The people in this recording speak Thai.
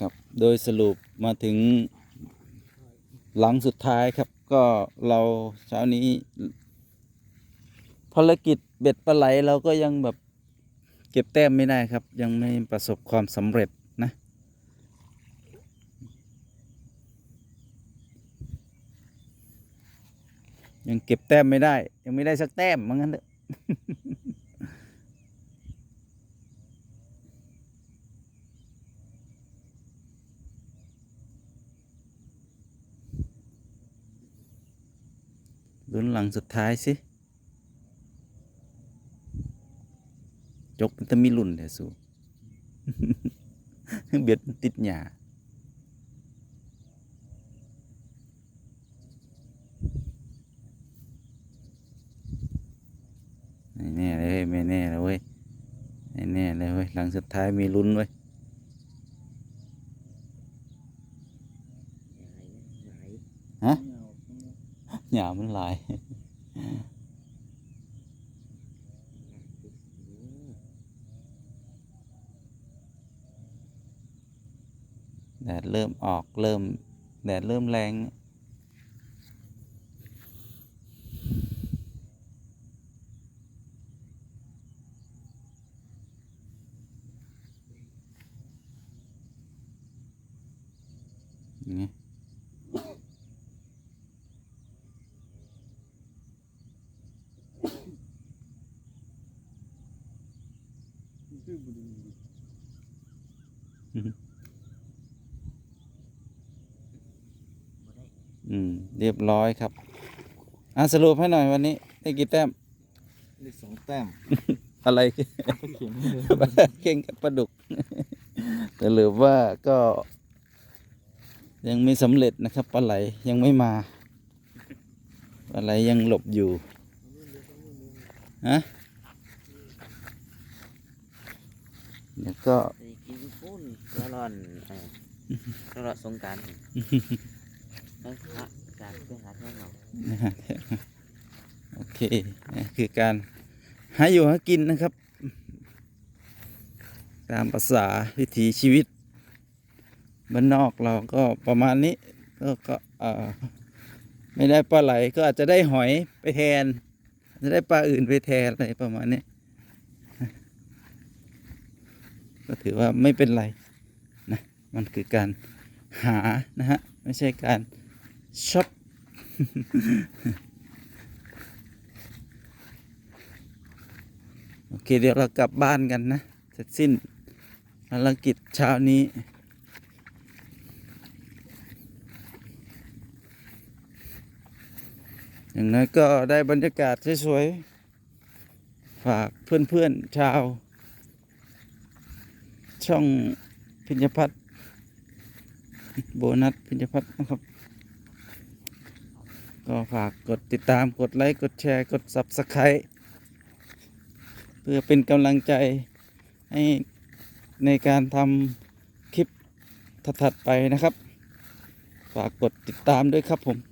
ครับ โดยสรุปมาถึงหลังสุดท้ายครับ ก็เราเช้านี้ ภารกิจเบ็ดปลาไหลเราก็ยังแบบเก็บแต้มไม่ได้ครับ ยังไม่ประสบความสำเร็จนะ ยังเก็บแต้มไม่ได้ ยังไม่ได้สักแต้มมือนกันเถอะ ลุ้นหลังสุดท้ายสิจกมันจะมีรุ่นแต่สูเบียดติดหยาไม่แน่เลยไม่แน่เลยเว้ยไม่แน่เลยเว้ยหลังสุดท้ายมีลุ้นเว้ย หยามันหลายแดดเริ่มออกเริ่ม แดดเริ่มแรงนี่ยอย่างงี้ อืม เรียบร้อยครับอะสรุปให้หน่อยวันนี้ได้กี่แต้มได้สองแต้ม อะไรก็เขียนให้เลยเก่งกับปลาดุก แต่หรือว่าก็ ยังไม่สำเร็จนะครับปลาไหลยังไม่มาปลาไหลยังหลบอยู่ฮะ เดี๋ยวก็ไปกินปุ้นก็ร้อนเออก็รอสงกรารแล้วพระการไปหาแท่งเอานะฮะโอเคนี่คือการหาอยู่หากินนะครับ ตามภาษาวิถีชีวิตบ้านนอกเราก็ประมาณนี้ก็ก็เอ่อไม่ได้ปลาไหลก็อาจจะได้หอยไปแทนอาจจะได้ปลาอื่นไปแทนอะไรประมาณนี้ ก็ถือว่าไม่เป็นไรนะมันคือการหานะฮะไม่ใช่การช็อปโอเคเดี๋ยวเรากลับบ้านกันนะเสร็จสิ้นภารกิจเช้านี้อย่างน้อยก็ได้บรรยากาศสวยๆ ฝากเพื่อนๆ ชาว ช่องพิญญพัฒน์โบนัสพิญญพัฒน์นะครับ ก็ฝากกดติดตามกดไลค์ กดแชร์ กด Subscribe เพื่อเป็นกำลังใจให้ในการทำคลิปถัดๆไปนะครับ ฝากกดติดตามด้วยครับผม